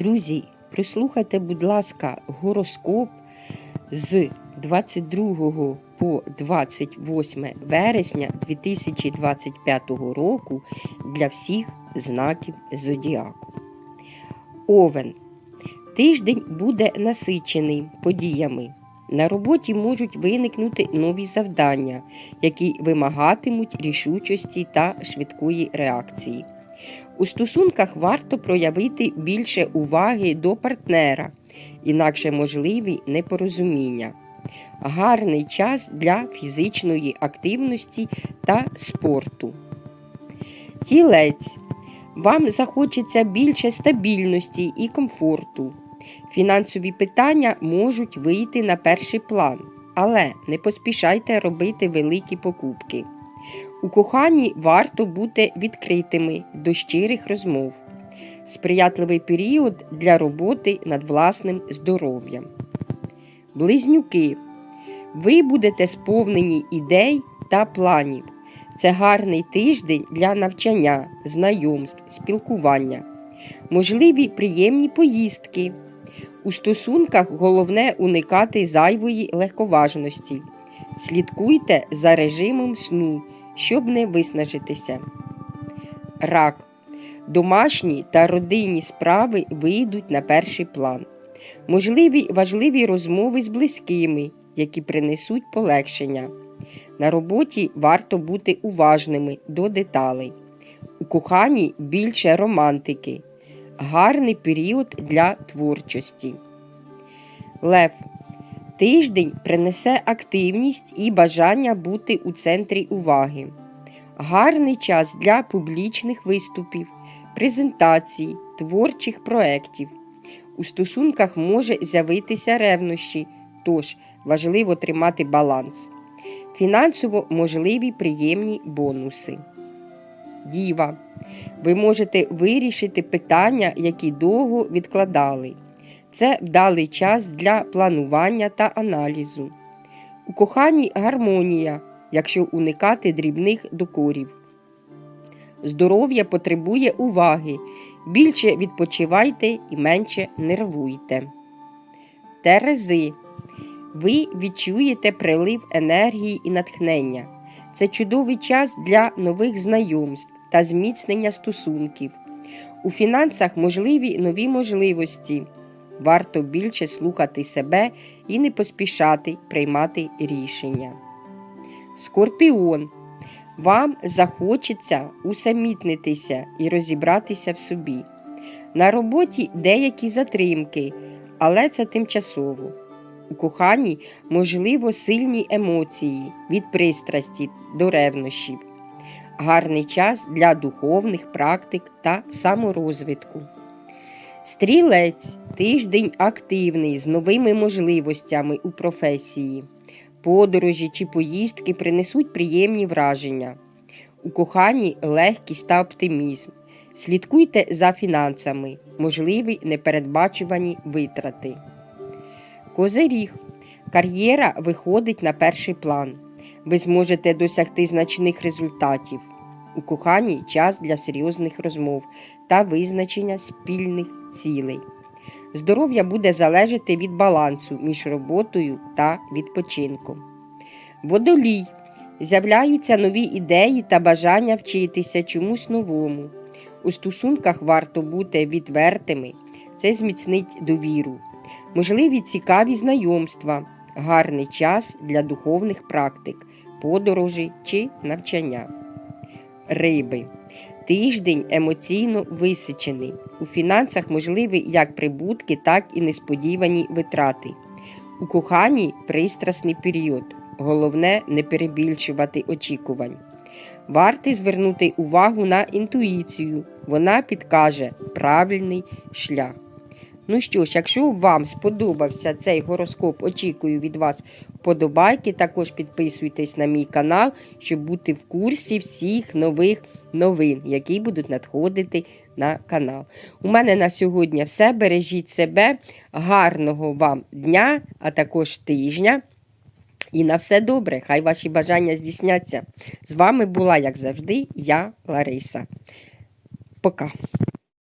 Друзі, прислухайте, будь ласка, гороскоп з 22 по 28 вересня 2025 року для всіх знаків зодіаку. Овен. Тиждень буде насичений подіями. На роботі можуть виникнути нові завдання, які вимагатимуть рішучості та швидкої реакції. У стосунках варто проявити більше уваги до партнера, інакше можливі непорозуміння. Гарний час для фізичної активності та спорту. Тілець. Вам захочеться більше стабільності і комфорту. Фінансові питання можуть вийти на перший план, але не поспішайте робити великі покупки. У коханні варто бути відкритими до щирих розмов. Сприятливий період для роботи над власним здоров'ям. Близнюки. Ви будете сповнені ідей та планів. Це гарний тиждень для навчання, знайомств, спілкування, можливі приємні поїздки. У стосунках головне уникати зайвої легковажності. Слідкуйте за режимом сну, щоб не виснажитися. Рак. Домашні та родинні справи вийдуть на перший план. Можливі важливі розмови з близькими, які принесуть полегшення. На роботі варто бути уважними до деталей. У коханні більше романтики. Гарний період для творчості. Лев. Тиждень принесе активність і бажання бути у центрі уваги. Гарний час для публічних виступів, презентацій, творчих проєктів. У стосунках може з'явитися ревнощі, тож важливо тримати баланс. Фінансово можливі приємні бонуси. Діва. Ви можете вирішити питання, які довго відкладали. Це вдалий час для планування та аналізу. У коханні гармонія, якщо уникати дрібних докорів. Здоров'я потребує уваги. Більше відпочивайте і менше нервуйте. Терези. Ви відчуєте прилив енергії і натхнення. Це чудовий час для нових знайомств та зміцнення стосунків. У фінансах можливі нові можливості. Варто більше слухати себе і не поспішати приймати рішення. Скорпіон. Вам захочеться усамітнитися і розібратися в собі. На роботі деякі затримки, але це тимчасово. У коханні можливо сильні емоції від пристрасті до ревнощів. Гарний час для духовних практик та саморозвитку. Стрілець тиждень активний з новими можливостями у професії. Подорожі чи поїздки принесуть приємні враження. У коханні легкість та оптимізм. Слідкуйте за фінансами, можливі непередбачувані витрати. Козиріг. Кар'єра виходить на перший план. Ви зможете досягти значних результатів. У коханні час для серйозних розмов та визначення спільних цілей. Здоров'я буде залежати від балансу між роботою та відпочинком. Водолій. З'являються нові ідеї та бажання вчитися чомусь новому. У стосунках варто бути відвертими, це зміцнить довіру. Можливі цікаві знайомства, гарний час для духовних практик, подорожі чи навчання. Риби. Тиждень емоційно висичений. У фінансах можливі як прибутки, так і несподівані витрати. У коханні пристрасний період. Головне не перебільшувати очікувань. Варто звернути увагу на інтуїцію, вона підкаже правильний шлях. Ну що ж, якщо вам сподобався цей гороскоп, очікую від вас вподобайки. Також підписуйтесь на мій канал, щоб бути в курсі всіх нових новин, які будуть надходити на канал. У мене на сьогодні все. Бережіть себе, гарного вам дня, а також тижня. І на все добре, хай ваші бажання здійсняться. З вами була, як завжди, я, Лариса. Пока.